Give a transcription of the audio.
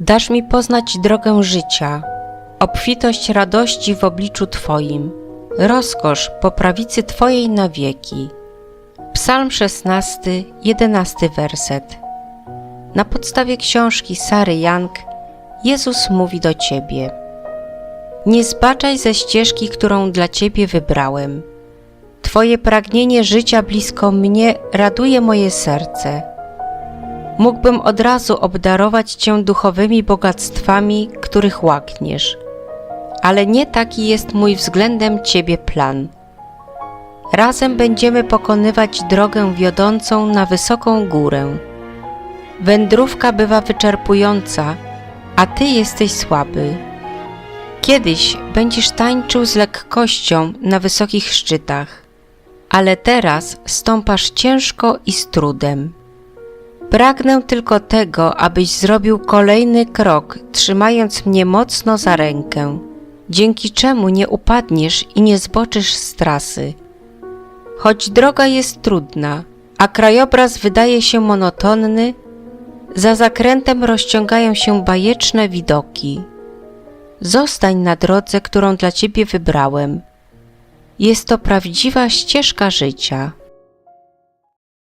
Dasz mi poznać drogę życia, obfitość radości w obliczu Twoim, rozkosz po prawicy Twojej na wieki. Psalm 16, 11 werset. Na podstawie książki Sary Young Jezus mówi do Ciebie. Nie zbaczaj ze ścieżki, którą dla Ciebie wybrałem. Twoje pragnienie życia blisko mnie raduje moje serce. Mógłbym od razu obdarować Cię duchowymi bogactwami, których łakniesz, ale nie taki jest mój względem Ciebie plan. Razem będziemy pokonywać drogę wiodącą na wysoką górę. Wędrówka bywa wyczerpująca, a Ty jesteś słaby. Kiedyś będziesz tańczył z lekkością na wysokich szczytach, ale teraz stąpasz ciężko i z trudem. Pragnę tylko tego, abyś zrobił kolejny krok, trzymając mnie mocno za rękę, dzięki czemu nie upadniesz i nie zboczysz z trasy. Choć droga jest trudna, a krajobraz wydaje się monotonny, za zakrętem rozciągają się bajeczne widoki. Zostań na drodze, którą dla Ciebie wybrałem. Jest to prawdziwa ścieżka życia.